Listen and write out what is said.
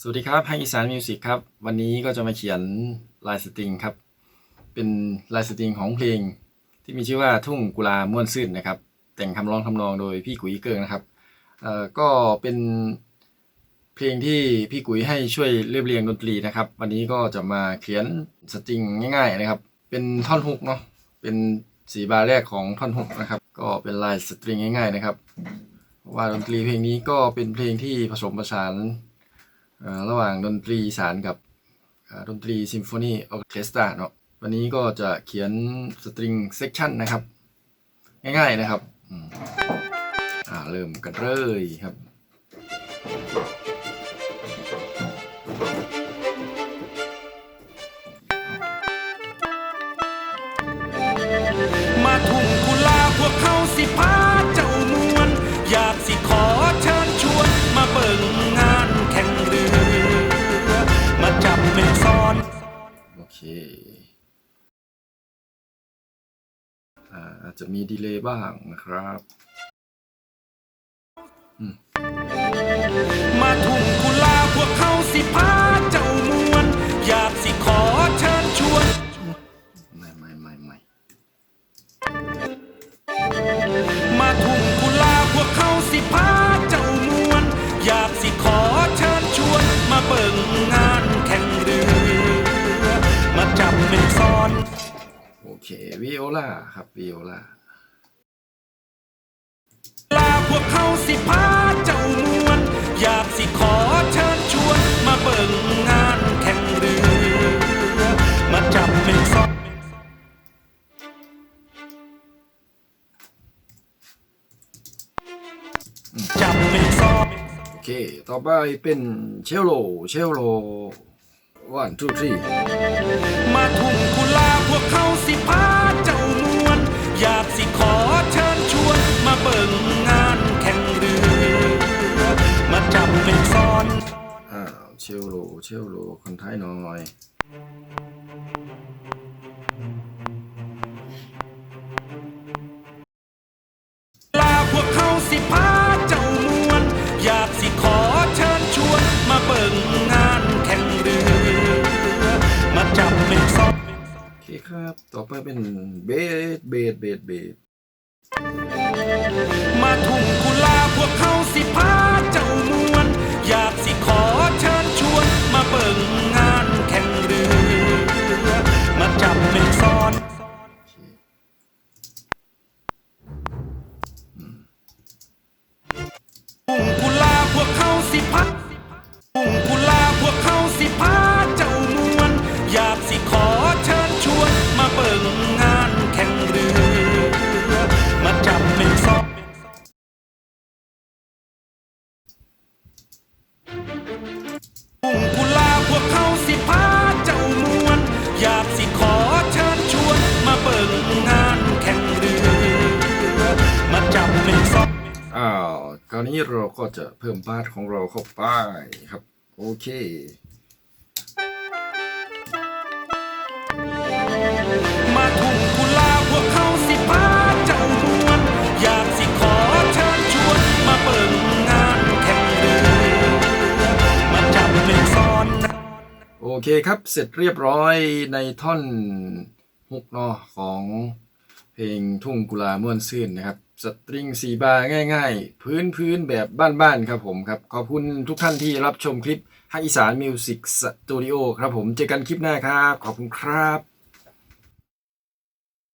สวัสดีครับให้อีสานมิวสิกครับ วันนี้ก็จะมาเขียนลายสตริงครับ เป็นลายสตริงของเพลง ที่มีชื่อว่าทุ่งกุลาม่วนซื่นนะครับ แต่งคำร้องทำนองโดยพี่กุ้ยเกิงนะครับเอ่อก็เป็นเพลงที่พี่กุ้ยให้ช่วยเรียบเรียงดนตรีนะครับ วันนี้ก็จะมาเขียนสตริงง่าย ๆนะครับ เป็นท่อนฮุกเนาะเป็นสีบาร์แรกของท่อนฮุกนะครับ ก็เป็นลายสตริงง่าย ๆนะครับว่าดนตรีเพลงนี้ก็เป็นเพลงที่ผสมผสาน ระหว่างดนตรีสารกับดนตรีซิมโฟนีออเคสตราเนาะวันนี้ก็จะเขียนสตริงเซกชันนะครับ ง่ายๆนะครับอ่าเริ่มกันเลยครับ เคอ่าอาจจะมีดีเลย์บ้างนะครับมาทุ่งกุลาพวกเขาสิพาเจ้ามวน อยากสิขอเชิญชวนไม่ไม่ไม่ไม่มาทุ่งกุลาพวกเขาสิพา เควิโอลาครับวิโอลาลาพวกเขาสิพาเจ้ามวน อยากสิขอเชิญชวน มาเบิ่งงานแข่งเรือ มาจับเป็นซ้อนจับเป็นซ้อนโอเค ต่อไปเป็นเชลโล เชลโล one two three มาทุ่งกุลาพวกเขาสิพาเจ้ามวน อยากสิขอเชิญชวน มาเบิ่งงานแข่งเรือ มาจับเป็นซ้อน อ้าวเชลโลเชลโลคนท้ายหน่อย เคครับ ต่อไปเป็นเบสเบสเบสเบสมาทุ่งกุลาพวกเขาสิพา กุลาพวกเขาสิพาเจ้ามวน อยากสิขอเชิญชวน มาเบิ่งงานแข่งเรือ มาจับเป็นซ้อนอ้าว คราวนี้เราก็จะเพิ่มบาทของเราเข้าไปครับ โอเค เคครับ เสร็จเรียบร้อยในท่อนฮุกเนาะของเพลงทุ่งกุลาม่วนซื่นนะครับ สตริงสีบาร์ง่ายๆ พื้นพื้นแบบบ้านๆครับผมครับ ขอบคุณทุกท่านที่รับชมคลิปฮักอีสานมิวสิกสตูดิโอครับผม เจอกันคลิปหน้าครับ ขอบคุณครับ